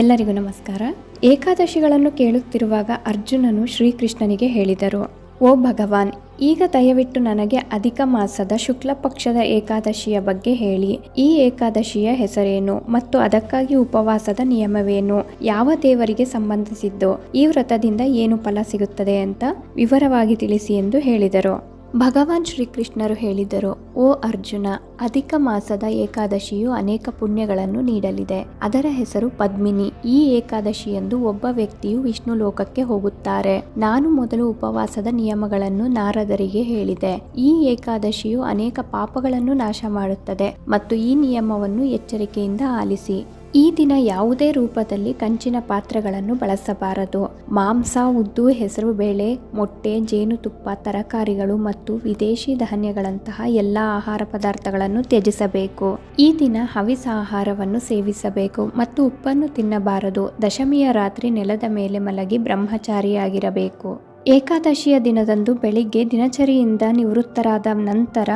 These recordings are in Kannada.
ಎಲ್ಲರಿಗೂ ನಮಸ್ಕಾರ. ಏಕಾದಶಿಗಳನ್ನು ಕೇಳುತ್ತಿರುವಾಗ ಅರ್ಜುನನು ಶ್ರೀಕೃಷ್ಣನಿಗೆ ಹೇಳಿದರು, ಓ ಭಗವಾನ್, ಈಗ ದಯವಿಟ್ಟು ನನಗೆ ಅಧಿಕ ಮಾಸದ ಶುಕ್ಲ ಪಕ್ಷದ ಏಕಾದಶಿಯ ಬಗ್ಗೆ ಹೇಳಿ. ಈ ಏಕಾದಶಿಯ ಹೆಸರೇನು ಮತ್ತು ಅದಕ್ಕಾಗಿ ಉಪವಾಸದ ನಿಯಮವೇನು? ಯಾವ ದೇವರಿಗೆ ಸಂಬಂಧಿಸಿದ್ದು? ಈ ವ್ರತದಿಂದ ಏನು ಫಲ ಸಿಗುತ್ತದೆ ಅಂತ ವಿವರವಾಗಿ ತಿಳಿಸಿ ಎಂದು ಹೇಳಿದರು. ಭಗವಾನ್ ಶ್ರೀಕೃಷ್ಣರು ಹೇಳಿದರು, ಓ ಅರ್ಜುನ, ಅಧಿಕ ಮಾಸದ ಏಕಾದಶಿಯು ಅನೇಕ ಪುಣ್ಯಗಳನ್ನು ನೀಡಲಿದೆ. ಅದರ ಹೆಸರು ಪದ್ಮಿನಿ. ಈ ಏಕಾದಶಿಯಂದು ಒಬ್ಬ ವ್ಯಕ್ತಿಯು ವಿಷ್ಣು ಲೋಕಕ್ಕೆ ಹೋಗುತ್ತಾರೆ. ನಾನು ಮೊದಲು ಉಪವಾಸದ ನಿಯಮಗಳನ್ನು ನಾರದರಿಗೆ ಹೇಳಿದೆ. ಈ ಏಕಾದಶಿಯು ಅನೇಕ ಪಾಪಗಳನ್ನು ನಾಶ ಮಾಡುತ್ತದೆ ಮತ್ತು ಈ ನಿಯಮವನ್ನು ಎಚ್ಚರಿಕೆಯಿಂದ ಆಲಿಸಿ. ಈ ದಿನ ಯಾವುದೇ ರೂಪದಲ್ಲಿ ಕಂಚಿನ ಪಾತ್ರೆಗಳನ್ನು ಬಳಸಬಾರದು. ಮಾಂಸ, ಉದ್ದು, ಹೆಸರು, ಬೇಳೆ, ಮೊಟ್ಟೆ ಜೇನುತುಪ್ಪ ತರಕಾರಿಗಳು ಮತ್ತು ವಿದೇಶಿ ಧಾನ್ಯಗಳಂತಹ ಎಲ್ಲ ಆಹಾರ ಪದಾರ್ಥಗಳನ್ನು ತ್ಯಜಿಸಬೇಕು. ಈ ದಿನ ಹವಿಸ ಆಹಾರವನ್ನು ಸೇವಿಸಬೇಕು ಮತ್ತು ಉಪ್ಪನ್ನು ತಿನ್ನಬಾರದು. ದಶಮಿಯ ರಾತ್ರಿ ನೆಲದ ಮೇಲೆ ಮಲಗಿ ಬ್ರಹ್ಮಚಾರಿಯಾಗಿರಬೇಕು. ಏಕಾದಶಿಯ ದಿನದಂದು ಬೆಳಿಗ್ಗೆ ದಿನಚರಿಯಿಂದ ನಿವೃತ್ತರಾದ ನಂತರ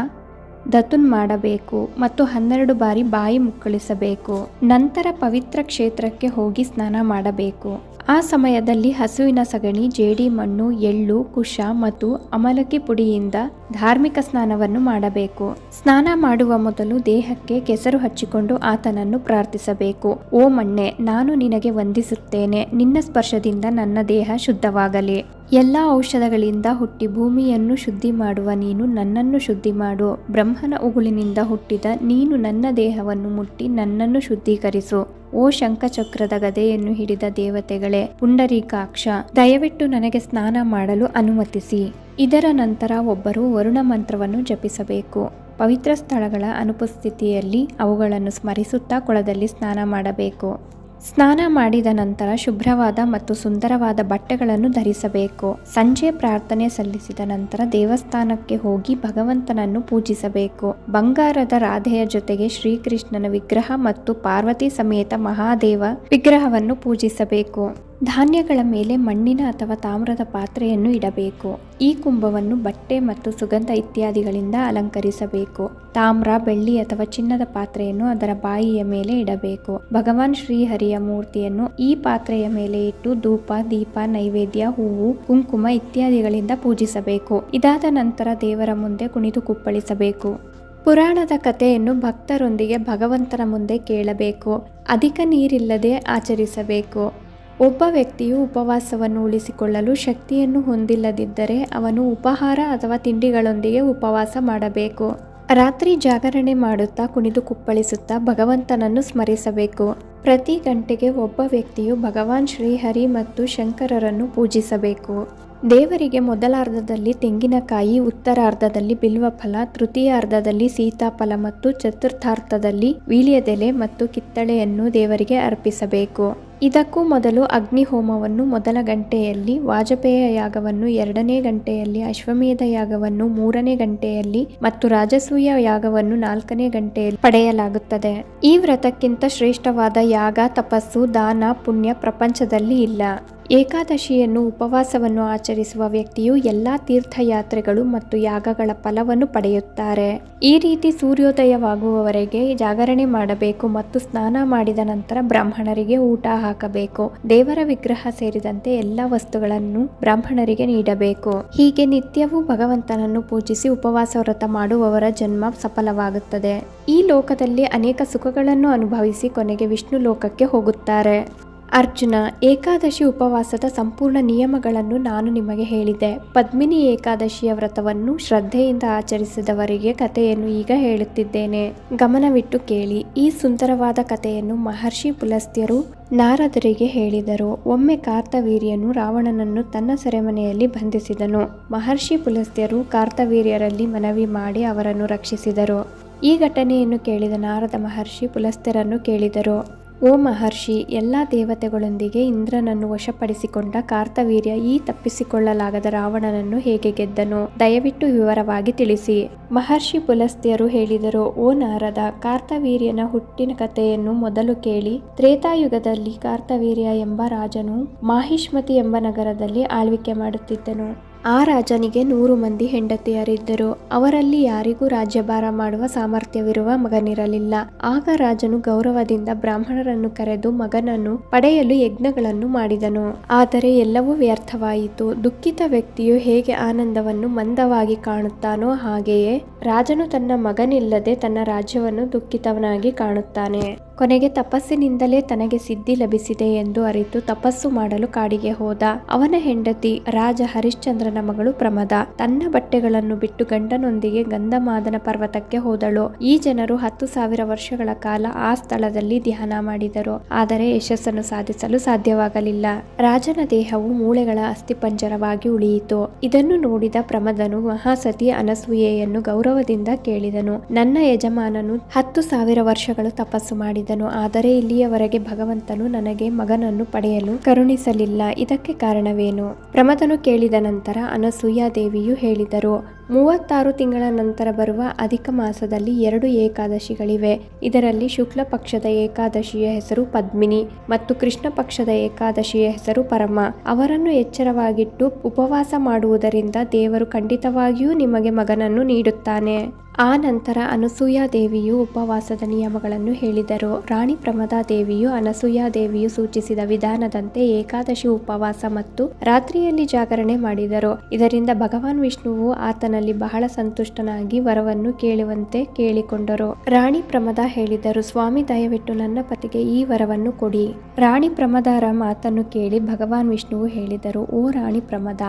ದತುನ್ ಮಾಡಬೇಕು ಮತ್ತು ಹನ್ನೆರಡು ಬಾರಿ ಬಾಯಿ ಮುಕ್ಕಳಿಸಬೇಕು. ನಂತರ ಪವಿತ್ರ ಕ್ಷೇತ್ರಕ್ಕೆ ಹೋಗಿ ಸ್ನಾನ ಮಾಡಬೇಕು. ಆ ಸಮಯದಲ್ಲಿ ಹಸುವಿನ ಸಗಣಿ, ಜೇಡಿ ಮಣ್ಣು, ಎಳ್ಳು, ಕುಶ ಮತ್ತು ಅಮಲಕಿ ಪುಡಿಯಿಂದ ಧಾರ್ಮಿಕ ಸ್ನಾನವನ್ನು ಮಾಡಬೇಕು. ಸ್ನಾನ ಮಾಡುವ ಮೊದಲು ದೇಹಕ್ಕೆ ಕೆಸರು ಹಚ್ಚಿಕೊಂಡು ಆತನನ್ನು ಪ್ರಾರ್ಥಿಸಬೇಕು. ಓ ಮಣ್ಣೆ, ನಾನು ನಿನಗೆ ವಂದಿಸುತ್ತೇನೆ. ನಿನ್ನ ಸ್ಪರ್ಶದಿಂದ ನನ್ನ ದೇಹ ಶುದ್ಧವಾಗಲಿ. ಎಲ್ಲ ಔಷಧಗಳಿಂದ ಹುಟ್ಟಿ ಭೂಮಿಯನ್ನು ಶುದ್ಧಿ ಮಾಡುವ ನೀನು ನನ್ನನ್ನು ಶುದ್ಧಿ ಮಾಡು. ಬ್ರಹ್ಮನ ಉಗುಳಿನಿಂದ ಹುಟ್ಟಿದ ನೀನು ನನ್ನ ದೇಹವನ್ನು ಮುಟ್ಟಿ ನನ್ನನ್ನು ಶುದ್ಧೀಕರಿಸು. ಓ ಶಂಖಚಕ್ರದ ಗದೆಯನ್ನು ಹಿಡಿದ ದೇವತೆಗಳೇ, ಪುಂಡರೀಕಾಕ್ಷ, ದಯವಿಟ್ಟು ನನಗೆ ಸ್ನಾನ ಮಾಡಲು ಅನುಮತಿಸಿ. ಇದರ ನಂತರ ಒಬ್ಬರು ವರುಣ ಮಂತ್ರವನ್ನು ಜಪಿಸಬೇಕು. ಪವಿತ್ರ ಸ್ಥಳಗಳ ಅನುಪಸ್ಥಿತಿಯಲ್ಲಿ ಅವುಗಳನ್ನು ಸ್ಮರಿಸುತ್ತಾ ಕೊಳದಲ್ಲಿ ಸ್ನಾನ ಮಾಡಬೇಕು. ಸ್ನಾನ ಮಾಡಿದ ನಂತರ ಶುಭ್ರವಾದ ಮತ್ತು ಸುಂದರವಾದ ಬಟ್ಟೆಗಳನ್ನು ಧರಿಸಬೇಕು. ಸಂಜೆ ಪ್ರಾರ್ಥನೆ ಸಲ್ಲಿಸಿದ ನಂತರ ದೇವಸ್ಥಾನಕ್ಕೆ ಹೋಗಿ ಭಗವಂತನನ್ನು ಪೂಜಿಸಬೇಕು. ಬಂಗಾರದ ರಾಧೆಯ ಜೊತೆಗೆ ಶ್ರೀಕೃಷ್ಣನ ವಿಗ್ರಹ ಮತ್ತು ಪಾರ್ವತಿ ಸಮೇತ ಮಹಾದೇವ ವಿಗ್ರಹವನ್ನು ಪೂಜಿಸಬೇಕು. ಧಾನ್ಯಗಳ ಮೇಲೆ ಮಣ್ಣಿನ ಅಥವಾ ತಾಮ್ರದ ಪಾತ್ರೆಯನ್ನು ಇಡಬೇಕು. ಈ ಕುಂಭವನ್ನು ಬಟ್ಟೆ ಮತ್ತು ಸುಗಂಧ ಇತ್ಯಾದಿಗಳಿಂದ ಅಲಂಕರಿಸಬೇಕು. ತಾಮ್ರ, ಬೆಳ್ಳಿ ಅಥವಾ ಚಿನ್ನದ ಪಾತ್ರೆಯನ್ನು ಅದರ ಬಾಯಿಯ ಮೇಲೆ ಇಡಬೇಕು. ಭಗವಾನ್ ಶ್ರೀಹರಿಯ ಮೂರ್ತಿಯನ್ನು ಈ ಪಾತ್ರೆಯ ಮೇಲೆ ಇಟ್ಟು ಧೂಪ, ದೀಪ, ನೈವೇದ್ಯ, ಹೂವು, ಕುಂಕುಮ ಇತ್ಯಾದಿಗಳಿಂದ ಪೂಜಿಸಬೇಕು. ಇದಾದ ನಂತರ ದೇವರ ಮುಂದೆ ಕುಣಿದು ಕುಪ್ಪಳಿಸಬೇಕು. ಪುರಾಣದ ಕಥೆಯನ್ನು ಭಕ್ತರೊಂದಿಗೆ ಭಗವಂತನ ಮುಂದೆ ಕೇಳಬೇಕು. ಅಧಿಕ ನೀರಿಲ್ಲದೆ ಆಚರಿಸಬೇಕು. ಒಬ್ಬ ವ್ಯಕ್ತಿಯು ಉಪವಾಸವನ್ನು ಉಳಿಸಿಕೊಳ್ಳಲು ಶಕ್ತಿಯನ್ನು ಹೊಂದಿಲ್ಲದಿದ್ದರೆ ಅವನು ಉಪಹಾರ ಅಥವಾ ತಿಂಡಿಗಳೊಂದಿಗೆ ಉಪವಾಸ ಮಾಡಬೇಕು. ರಾತ್ರಿ ಜಾಗರಣೆ ಮಾಡುತ್ತಾ ಕುಣಿದು ಕುಪ್ಪಳಿಸುತ್ತಾ ಭಗವಂತನನ್ನು ಸ್ಮರಿಸಬೇಕು. ಪ್ರತಿ ಗಂಟೆಗೆ ಒಬ್ಬ ವ್ಯಕ್ತಿಯು ಭಗವಾನ್ ಶ್ರೀಹರಿ ಮತ್ತು ಶಂಕರರನ್ನು ಪೂಜಿಸಬೇಕು. ದೇವರಿಗೆ ಮೊದಲಾರ್ಧದಲ್ಲಿ ತೆಂಗಿನಕಾಯಿ, ಉತ್ತರಾರ್ಧದಲ್ಲಿ ಬಿಲ್ವಫಲ, ತೃತೀಯಾರ್ಧದಲ್ಲಿ ಸೀತಾಫಲ ಮತ್ತು ಚತುರ್ಥಾರ್ಧದಲ್ಲಿ ವೀಳ್ಯದೆಲೆ ಮತ್ತು ಕಿತ್ತಳೆಯನ್ನು ದೇವರಿಗೆ ಅರ್ಪಿಸಬೇಕು. ಇದಕ್ಕೂ ಮೊದಲು ಅಗ್ನಿಹೋಮವನ್ನು ಮೊದಲ ಗಂಟೆಯಲ್ಲಿ ವಾಜಪೇಯ ಯಾಗವನ್ನು ಎರಡನೇ ಗಂಟೆಯಲ್ಲಿ ಅಶ್ವಮೇಧ ಯಾಗವನ್ನು ಮೂರನೇ ಗಂಟೆಯಲ್ಲಿ ಮತ್ತು ರಾಜಸೂಯ ಯಾಗವನ್ನು ನಾಲ್ಕನೇ ಗಂಟೆಯಲ್ಲಿ ಪಡೆಯಲಾಗುತ್ತದೆ. ಈ ವ್ರತಕ್ಕಿಂತ ಶ್ರೇಷ್ಠವಾದ ಯಾಗ, ತಪಸ್ಸು, ದಾನ, ಪುಣ್ಯ ಪ್ರಪಂಚದಲ್ಲಿ ಇಲ್ಲ. ಏಕಾದಶಿಯನ್ನು ಉಪವಾಸವನ್ನು ಆಚರಿಸುವ ವ್ಯಕ್ತಿಯು ಎಲ್ಲಾ ತೀರ್ಥಯಾತ್ರೆಗಳು ಮತ್ತು ಯಾಗಗಳ ಫಲವನ್ನು ಪಡೆಯುತ್ತಾರೆ. ಈ ರೀತಿ ಸೂರ್ಯೋದಯವಾಗುವವರೆಗೆ ಜಾಗರಣೆ ಮಾಡಬೇಕು ಮತ್ತು ಸ್ನಾನ ಮಾಡಿದ ನಂತರ ಬ್ರಾಹ್ಮಣರಿಗೆ ಊಟ ಹಾಕಬೇಕು. ದೇವರ ವಿಗ್ರಹ ಸೇರಿದಂತೆ ಎಲ್ಲ ವಸ್ತುಗಳನ್ನು ಬ್ರಾಹ್ಮಣರಿಗೆ ನೀಡಬೇಕು. ಹೀಗೆ ನಿತ್ಯವೂ ಭಗವಂತನನ್ನು ಪೂಜಿಸಿ ಉಪವಾಸ ವ್ರತ ಮಾಡುವವರ ಜನ್ಮ ಸಫಲವಾಗುತ್ತದೆ. ಈ ಲೋಕದಲ್ಲಿ ಅನೇಕ ಸುಖಗಳನ್ನು ಅನುಭವಿಸಿ ಕೊನೆಗೆ ವಿಷ್ಣು ಲೋಕಕ್ಕೆ ಹೋಗುತ್ತಾರೆ. ಅರ್ಜುನ, ಏಕಾದಶಿ ಉಪವಾಸದ ಸಂಪೂರ್ಣ ನಿಯಮಗಳನ್ನು ನಾನು ನಿಮಗೆ ಹೇಳಿದೆ ಪದ್ಮಿನಿ ಏಕಾದಶಿಯ ವ್ರತವನ್ನು ಶ್ರದ್ಧೆಯಿಂದ ಆಚರಿಸಿದವರಿಗೆ ಕಥೆಯನ್ನು ಈಗ ಹೇಳುತ್ತಿದ್ದೇನೆ. ಗಮನವಿಟ್ಟು ಕೇಳಿ. ಈ ಸುಂದರವಾದ ಕಥೆಯನ್ನು ಮಹರ್ಷಿ ಪುಲಸ್ತ್ಯರು ನಾರದರಿಗೆ ಹೇಳಿದರು. ಒಮ್ಮೆ ಕಾರ್ತವೀರ್ಯನು ರಾವಣನನ್ನು ತನ್ನ ಸೆರೆಮನೆಯಲ್ಲಿ ಬಂಧಿಸಿದನು. ಮಹರ್ಷಿ ಪುಲಸ್ತ್ಯರು ಕಾರ್ತವೀರ್ಯರಲ್ಲಿ ಮನವಿ ಮಾಡಿ ಅವರನ್ನು ರಕ್ಷಿಸಿದರು. ಈ ಘಟನೆಯನ್ನು ಕೇಳಿದ ನಾರದ ಮಹರ್ಷಿ ಪುಲಸ್ತ್ಯರನ್ನು ಕೇಳಿದರು. ಓ ಮಹರ್ಷಿ, ಎಲ್ಲ ದೇವತೆಗಳೊಂದಿಗೆ ಇಂದ್ರನನ್ನು ವಶಪಡಿಸಿಕೊಂಡ ಕಾರ್ತವೀರ್ಯ ಈ ತಪ್ಪಿಸಿಕೊಳ್ಳಲಾಗದ ರಾವಣನನ್ನು ಹೇಗೆ ಗೆದ್ದನು? ದಯವಿಟ್ಟು ವಿವರವಾಗಿ ತಿಳಿಸಿ. ಮಹರ್ಷಿ ಪುಲಸ್ತ್ಯರು ಹೇಳಿದರು, ಓ ನಾರದ, ಕಾರ್ತವೀರ್ಯನ ಹುಟ್ಟಿನ ಕಥೆಯನ್ನು ಮೊದಲು ಕೇಳಿ. ತ್ರೇತಾಯುಗದಲ್ಲಿ ಕಾರ್ತವೀರ್ಯ ಎಂಬ ರಾಜನು ಮಾಹಿಷ್ಮತಿ ಎಂಬ ನಗರದಲ್ಲಿ ಆಳ್ವಿಕೆ ಮಾಡುತ್ತಿದ್ದನು. ಆ ರಾಜನಿಗೆ ನೂರು ಮಂದಿ ಹೆಂಡತಿಯರಿದ್ದರು. ಅವರಲ್ಲಿ ಯಾರಿಗೂ ರಾಜ್ಯಭಾರ ಮಾಡುವ ಸಾಮರ್ಥ್ಯವಿರುವ ಮಗನಿರಲಿಲ್ಲ. ಆಗ ರಾಜನು ಗೌರವದಿಂದ ಬ್ರಾಹ್ಮಣರನ್ನು ಕರೆದು ಮಗನನ್ನು ಪಡೆಯಲು ಯಜ್ಞಗಳನ್ನು ಮಾಡಿದನು. ಆದರೆ ಎಲ್ಲವೂ ವ್ಯರ್ಥವಾಯಿತು. ದುಃಖಿತ ವ್ಯಕ್ತಿಯು ಹೇಗೆ ಆನಂದವನ್ನು ಮಂದವಾಗಿ ಕಾಣುತ್ತಾನೋ ಹಾಗೆಯೇ ರಾಜನು ತನ್ನ ಮಗನಿಲ್ಲದೆ ತನ್ನ ರಾಜ್ಯವನ್ನು ದುಃಖಿತವನಾಗಿ ಕಾಣುತ್ತಾನೆ. ಕೊನೆಗೆ ತಪಸ್ಸಿನಿಂದಲೇ ತನಗೆ ಸಿದ್ಧಿ ಲಭಿಸಿದೆ ಎಂದು ಅರಿತು ತಪಸ್ಸು ಮಾಡಲು ಕಾಡಿಗೆ ಹೋದ. ಅವನ ಹೆಂಡತಿ ರಾಜ ಹರಿಶ್ಚಂದ್ರನ ಮಗಳು ಪ್ರಮದ. ತನ್ನ ಬಟ್ಟೆಗಳನ್ನು ಬಿಟ್ಟು ಗಂಡನೊಂದಿಗೆ ಗಂಧಮಾದನ ಪರ್ವತಕ್ಕೆ ಹೋದಳು. ಈ ಜನರು ಹತ್ತು ಸಾವಿರ ವರ್ಷಗಳ ಕಾಲ ಆ ಸ್ಥಳದಲ್ಲಿ ಧ್ಯಾನ ಮಾಡಿದರು. ಆದರೆ ಯಶಸ್ಸನ್ನು ಸಾಧಿಸಲು ಸಾಧ್ಯವಾಗಲಿಲ್ಲ. ರಾಜನ ದೇಹವು ಮೂಳೆಗಳ ಅಸ್ಥಿಪಂಜರವಾಗಿ ಉಳಿಯಿತು. ಇದನ್ನು ನೋಡಿದ ಪ್ರಮದನು ಮಹಾಸತಿ ಅನಸೂಯೆಯನ್ನು ಗೌರವದಿಂದ ಕೇಳಿದನು. ನನ್ನ ಯಜಮಾನನು ಹತ್ತು ಸಾವಿರ ವರ್ಷಗಳು ತಪಸ್ಸು ಮಾಡಿದನು. ಆದರೆ ಇಲ್ಲಿಯವರೆಗೆ ಭಗವಂತನು ನನಗೆ ಮಗನನ್ನು ಪಡೆಯಲು ಕರುಣಿಸಲಿಲ್ಲ. ಇದಕ್ಕೆ ಕಾರಣವೇನು? ಪ್ರಮದನು ಕೇಳಿದ ನಂತರ ಅನಸೂಯಾದೇವಿಯು ಹೇಳಿದರು ಮೂವತ್ತಾರು ತಿಂಗಳ ನಂತರ ಬರುವ ಅಧಿಕ ಮಾಸದಲ್ಲಿ ಎರಡು ಏಕಾದಶಿಗಳಿವೆ. ಇದರಲ್ಲಿ ಶುಕ್ಲ ಪಕ್ಷದ ಏಕಾದಶಿಯ ಹೆಸರು ಪದ್ಮಿನಿ ಮತ್ತು ಕೃಷ್ಣ ಪಕ್ಷದ ಏಕಾದಶಿಯ ಹೆಸರು ಪರಮ. ಅವರನ್ನು ಎಚ್ಚರವಾಗಿಟ್ಟು ಉಪವಾಸ ಮಾಡುವುದರಿಂದ ದೇವರು ಖಂಡಿತವಾಗಿಯೂ ನಿಮಗೆ ಮಗನನ್ನು ನೀಡುತ್ತಾನೆ. ಆ ನಂತರ ಅನಸೂಯಾದೇವಿಯು ಉಪವಾಸದ ನಿಯಮಗಳನ್ನು ಹೇಳಿದರು. ರಾಣಿ ಪ್ರಮದಾ ದೇವಿಯು ಅನಸೂಯಾ ದೇವಿಯು ಸೂಚಿಸಿದ ವಿಧಾನದಂತೆ ಏಕಾದಶಿ ಉಪವಾಸ ಮತ್ತು ರಾತ್ರಿಯಲ್ಲಿ ಜಾಗರಣೆ ಮಾಡಿದರು. ಇದರಿಂದ ಭಗವಾನ್ ವಿಷ್ಣುವು ಆತನಲ್ಲಿ ಬಹಳ ಸಂತುಷ್ಟನಾಗಿ ವರವನ್ನು ಕೇಳುವಂತೆ ಕೇಳಿಕೊಂಡರು. ರಾಣಿ ಪ್ರಮದ ಹೇಳಿದರು, ಸ್ವಾಮಿ, ದಯವಿಟ್ಟು ನನ್ನ ಪತಿಗೆ ಈ ವರವನ್ನು ಕೊಡಿ. ರಾಣಿ ಪ್ರಮದಾರ ಮಾತನ್ನು ಕೇಳಿ ಭಗವಾನ್ ವಿಷ್ಣುವು ಹೇಳಿದರು, ಓ ರಾಣಿ ಪ್ರಮದ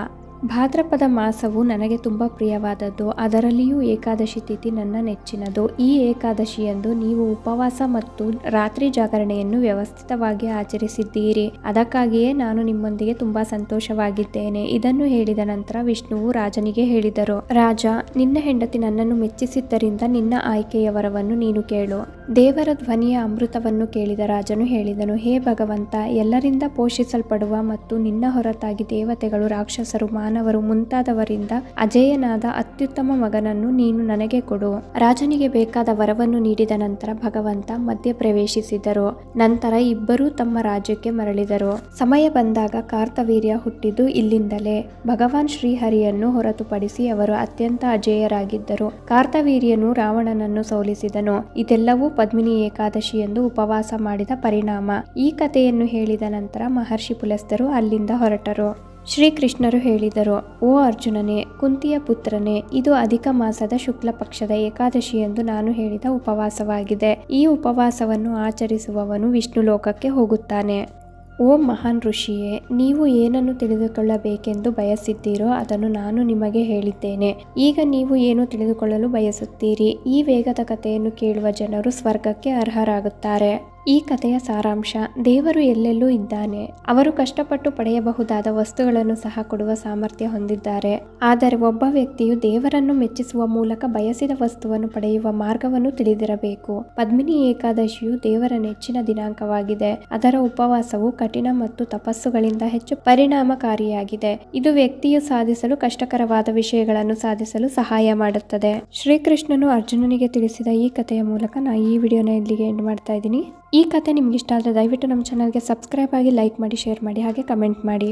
ಭಾದ್ರಪದ ಮಾಸವು ನನಗೆ ತುಂಬ ಪ್ರಿಯವಾದದ್ದು. ಅದರಲ್ಲಿಯೂ ಏಕಾದಶಿ ತಿಥಿ ನನ್ನ ನೆಚ್ಚಿನದು. ಈ ಏಕಾದಶಿಯಂದು ನೀವು ಉಪವಾಸ ಮತ್ತು ರಾತ್ರಿ ಜಾಗರಣೆಯನ್ನು ವ್ಯವಸ್ಥಿತವಾಗಿ ಆಚರಿಸಿದ್ದೀರಿ. ಅದಕ್ಕಾಗಿಯೇ ನಾನು ನಿಮ್ಮೊಂದಿಗೆ ತುಂಬ ಸಂತೋಷವಾಗಿದ್ದೇನೆ. ಇದನ್ನು ಹೇಳಿದ ನಂತರ ವಿಷ್ಣುವು ರಾಜನಿಗೆ ಹೇಳಿದರು, ರಾಜ, ನಿನ್ನ ಹೆಂಡತಿ ನನ್ನನ್ನು ಮೆಚ್ಚಿಸಿದ್ದರಿಂದ ನಿನ್ನ ಆಯ್ಕೆಯ ವರವನ್ನು ನೀನು ಕೇಳು. ದೇವರ ಧ್ವನಿಯ ಅಮೃತವನ್ನು ಕೇಳಿದ ರಾಜನು ಹೇಳಿದನು, ಹೇ ಭಗವಂತ, ಎಲ್ಲರಿಂದ ಪೋಷಿಸಲ್ಪಡುವ ಮತ್ತು ನಿನ್ನ ಹೊರತಾಗಿ ದೇವತೆಗಳು ರಾಕ್ಷಸರು ಮಾನವರು ಮುಂತಾದವರಿಂದ ಅಜೇಯನಾದ ಅತ್ಯುತ್ತಮ ಮಗನನ್ನು ನೀನು ನನಗೆ ಕೊಡು. ರಾಜನಿಗೆ ಬೇಕಾದ ವರವನ್ನು ನೀಡಿದ ನಂತರ ಭಗವಂತ ಮಧ್ಯ ಪ್ರವೇಶಿಸಿದರು. ನಂತರ ಇಬ್ಬರೂ ತಮ್ಮ ರಾಜ್ಯಕ್ಕೆ ಮರಳಿದರು. ಸಮಯ ಬಂದಾಗ ಕಾರ್ತವೀರ್ಯ ಹುಟ್ಟಿದ್ದು ಇಲ್ಲಿಂದಲೇ. ಭಗವಾನ್ ಶ್ರೀಹರಿಯನ್ನು ಹೊರತುಪಡಿಸಿ ಅವರು ಅತ್ಯಂತ ಅಜೇಯರಾಗಿದ್ದರು. ಕಾರ್ತವೀರ್ಯನು ರಾವಣನನ್ನು ಸೋಲಿಸಿದನು. ಇದೆಲ್ಲವೂ ಪದ್ಮಿನಿ ಏಕಾದಶಿ ಎಂದು ಉಪವಾಸ ಮಾಡಿದ ಪರಿಣಾಮ. ಈ ಕಥೆಯನ್ನು ಹೇಳಿದ ನಂತರ ಮಹರ್ಷಿ ಪುಲಸ್ತರು ಅಲ್ಲಿಂದ ಹೊರಟರು. ಶ್ರೀಕೃಷ್ಣರು ಹೇಳಿದರು, ಓ ಅರ್ಜುನನೇ, ಕುಂತಿಯ ಪುತ್ರನೇ, ಇದು ಅಧಿಕ ಮಾಸದ ಶುಕ್ಲ ಪಕ್ಷದ ಏಕಾದಶಿ ಎಂದು ನಾನು ಹೇಳಿದ ಉಪವಾಸವಾಗಿದೆ. ಈ ಉಪವಾಸವನ್ನು ಆಚರಿಸುವವನು ವಿಷ್ಣು ಲೋಕಕ್ಕೆ ಹೋಗುತ್ತಾನೆ. ಓ ಮಹಾನ್ ಋಷಿಯೇ, ನೀವು ಏನನ್ನು ತಿಳಿದುಕೊಳ್ಳಬೇಕೆಂದು ಬಯಸಿದ್ದೀರೋ ಅದನ್ನು ನಾನು ನಿಮಗೆ ಹೇಳಿದ್ದೇನೆ. ಈಗ ನೀವು ಏನು ತಿಳಿದುಕೊಳ್ಳಲು ಬಯಸುತ್ತೀರಿ? ಈ ವೇಗದ ಕಥೆಯನ್ನು ಕೇಳುವ ಜನರು ಸ್ವರ್ಗಕ್ಕೆ ಅರ್ಹರಾಗುತ್ತಾರೆ. ಈ ಕಥೆಯ ಸಾರಾಂಶ, ದೇವರು ಎಲ್ಲೆಲ್ಲೂ ಇದ್ದಾನೆ. ಅವರು ಕಷ್ಟಪಟ್ಟು ಪಡೆಯಬಹುದಾದ ವಸ್ತುಗಳನ್ನು ಸಹ ಕೊಡುವ ಸಾಮರ್ಥ್ಯ ಹೊಂದಿದ್ದಾರೆ. ಆದರೆ ಒಬ್ಬ ವ್ಯಕ್ತಿಯು ದೇವರನ್ನು ಮೆಚ್ಚಿಸುವ ಮೂಲಕ ಬಯಸಿದ ವಸ್ತುವನ್ನು ಪಡೆಯುವ ಮಾರ್ಗವನ್ನು ತಿಳಿದಿರಬೇಕು. ಪದ್ಮಿನಿ ಏಕಾದಶಿಯು ದೇವರ ನೆಚ್ಚಿನ ದಿನಾಂಕವಾಗಿದೆ. ಅದರ ಉಪವಾಸವು ಕಠಿಣ ಮತ್ತು ತಪಸ್ಸುಗಳಿಂದ ಹೆಚ್ಚು ಪರಿಣಾಮಕಾರಿಯಾಗಿದೆ. ಇದು ವ್ಯಕ್ತಿಯು ಸಾಧಿಸಲು ಕಷ್ಟಕರವಾದ ವಿಷಯಗಳನ್ನು ಸಾಧಿಸಲು ಸಹಾಯ ಮಾಡುತ್ತದೆ. ಶ್ರೀಕೃಷ್ಣನು ಅರ್ಜುನನಿಗೆ ತಿಳಿಸಿದ ಈ ಕಥೆಯ ಮೂಲಕ ನಾ ಈ ವಿಡಿಯೋನ ಇಲ್ಲಿಗೆ ಎಂಡ್ ಮಾಡ್ತಾ ಇದ್ದೀನಿ. ಈ ಕತೆ ನಿಮ್ಗೆ ಇಷ್ಟ ಆದರೆ ದಯವಿಟ್ಟು ನಮ್ಮ ಚಾನಲ್ಗೆ ಸಬ್ಸ್ಕ್ರೈಬ್ ಆಗಿ ಲೈಕ್ ಮಾಡಿ ಶೇರ್ ಮಾಡಿ, ಹಾಗೆ ಕಮೆಂಟ್ ಮಾಡಿ.